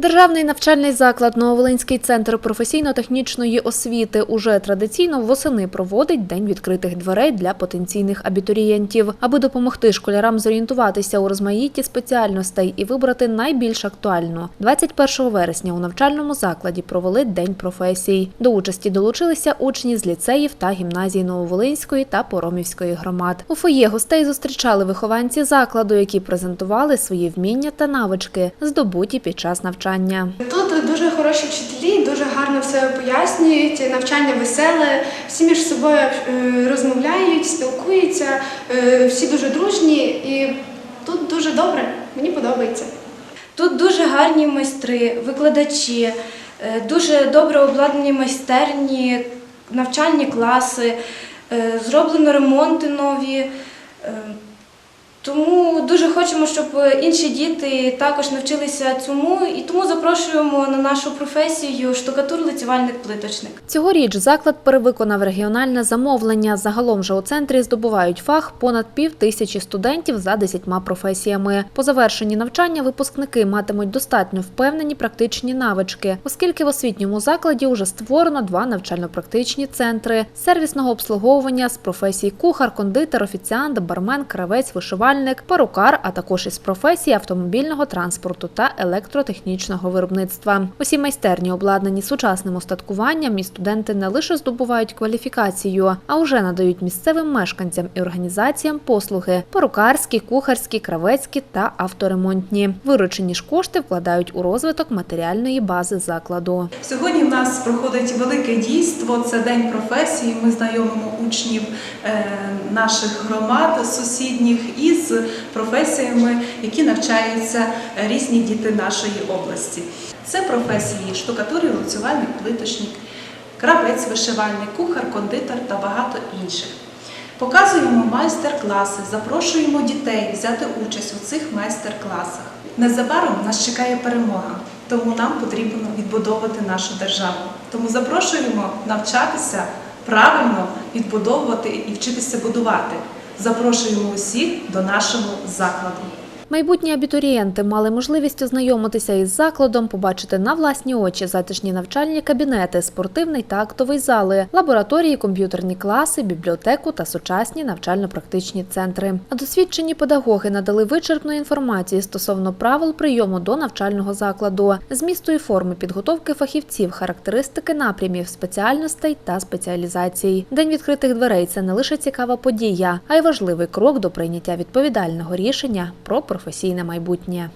Державний навчальний заклад Нововолинський центр професійно-технічної освіти уже традиційно восени проводить день відкритих дверей для потенційних абітурієнтів, аби допомогти школярам зорієнтуватися у розмаїтті спеціальностей і вибрати найбільш актуальну. 21 вересня у навчальному закладі провели день професій. До участі долучилися учні з ліцеїв та гімназій Нововолинської та Поромівської громад. У фоє гостей зустрічали вихованці закладу, які презентували свої вміння та навички, здобуті під час навчання. Тут дуже хороші вчителі, дуже гарно все пояснюють, навчання веселе, всі між собою е, розмовляють, спілкуються, е, всі дуже дружні і тут дуже добре, мені подобається. Тут дуже гарні майстри, викладачі, е, дуже добре обладнані майстерні, навчальні класи, зроблено ремонти нові. Тому дуже хочемо, щоб інші діти також навчилися цьому, і тому запрошуємо на нашу професію штукатур лицювальник плиточник. Цьогоріч заклад перевиконав регіональне замовлення. Загалом же у центрі здобувають фах понад пів тисячі студентів за десятьма професіями. По завершенні навчання випускники матимуть достатньо впевнені практичні навички, оскільки в освітньому закладі вже створено два навчально-практичні центри сервісного обслуговування з професій кухар, кондитер, офіціант, бармен, кравець, вишивальник, перукар, а також із професій автомобільного транспорту та електротехнічного виробництва. Усі майстерні обладнані сучасним устаткуванням, і студенти не лише здобувають кваліфікацію, а вже надають місцевим мешканцям і організаціям послуги перукарські, кухарські, кравецькі та авторемонтні. Виручені ж кошти вкладають у розвиток матеріальної бази закладу. Сьогодні в нас проходить велике дійство. Це день професії. Ми знайомимо учнів е, наших громад сусідніх із професіями, які навчаються е, різні діти нашої області. Це професії штукатур, і лицювальник, плиточник, кравець, вишивальник, кухар, кондитер та багато інших. Показуємо майстер-класи, запрошуємо дітей взяти участь у цих майстер-класах. Незабаром нас чекає перемога, тому нам потрібно відбудовувати нашу державу. Тому запрошуємо навчатися правильно відбудовувати і вчитися будувати. Запрошуємо усіх до нашого закладу. Майбутні абітурієнти мали можливість ознайомитися із закладом, побачити на власні очі затишні навчальні кабінети, спортивний та актовий зали, лабораторії, комп'ютерні класи, бібліотеку та сучасні навчально-практичні центри. А досвідчені педагоги надали вичерпну інформацію стосовно правил прийому до навчального закладу, змісту і форми підготовки фахівців, характеристики напрямів, спеціальностей та спеціалізацій. День відкритих дверей це не лише цікава подія, а й важливий крок до прийняття відповідального рішення про професійне майбутнє.